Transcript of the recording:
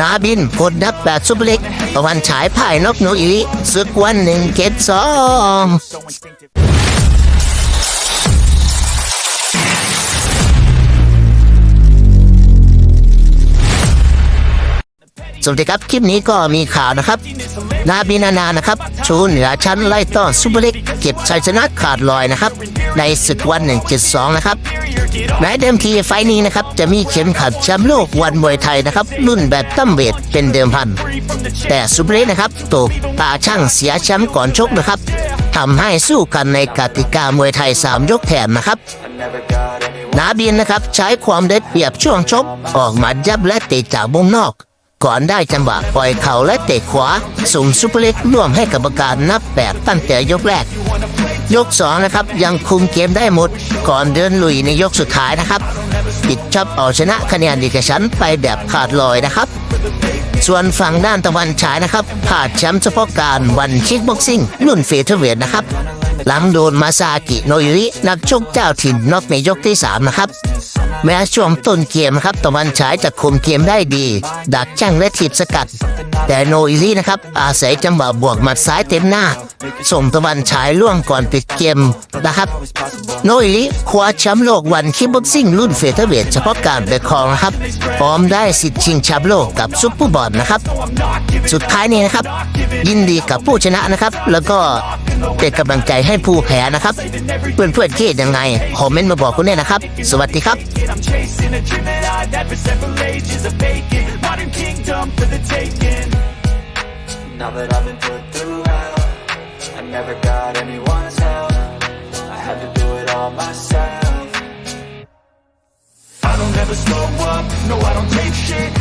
นาบินพดดับแบบซุปเล็กตะวันฉายพ่ายนกหนูอีศึกวันหนึ่งเกตสอง สวัสดีครับ คลิปนี้ก็มีข่าวนะครับ นาบินานานะครับ ชูเหนือชั้นไล่ต้อนซุปเปอร์เล็กเก็บชัยชนะขาดลอยนะครับ ในศึกวัน 172 นะครับแม้เดิมทีไฟล์นี้นะครับ จะมีเข็มขัดแชมป์โลกวันมวยไทยนะครับ รุ่นแบบตั้มเวทเป็นเดิมพัน แต่ซุปเปอร์เล็กนะครับตกตาช่างเสียแชมป์ก่อนชกนะครับทำให้สู้กันในกติกามวยไทย 3 ยกแถมนะครับนาบินนะครับใช้ความได้เปรียบช่วงชกออกมายับและเตะจากมุมนอก ก่อนได้จังหวะปล่อยเข่าและเตะขวาสุ่มซุปเปอร์เล็กร่วมให้กรรมการนับแปดตั้งแต่ยกแรก ยกสองนะครับ ยังคุมเกมได้หมด ก่อนเดินลุยในยกสุดท้ายนะครับปิดชับเอาชนะคะแนนดีกชันไปแบบขาดลอยนะครับ ส่วนฝั่งด้านตะวันฉายนะครับพลาแชมป์เฉพาะการวันคิกบ็อกซิ่งรุ่นเฟเธอร์เวทนะครับหลังโดนมาซากิโนยุรินักชกเจ้าถิ่นน็อกในยกที่ 3 นะครับ แม้ช่วงต้นเกมนะครับตะวันฉายจะคุมเกมได้ดี ดักจ้างและถีบสกัด แต่โนอิลีนะครับอาศัยจังหวะบวกหมัดซ้ายเต็มหน้า ส่งตะวันฉายล่วงก่อนปิดเกมนะครับ โนอิลีคว้าแชมป์โลกวันคิกบ็อกซิ่งรุ่นเฟเธอร์เวทเฉพาะการไปครองนะครับพร้อมได้สิทธิ์ชิงแชมป์โลกกับซุปเปอร์บอลนะครับ สุดท้ายนี้นะครับ ยินดีกับผู้ชนะนะครับ แล้วก็ เป็นกำลังใจให้ผู้แพ้นะครับ เพื่อนๆคิดยังไงคอมเมนต์มาบอกคุณเนี่ยนะครับ สวัสดีครับ Now that I've been put through hell I never got anyone's help I had to do it all myself I don't ever slow up No, I don't take shit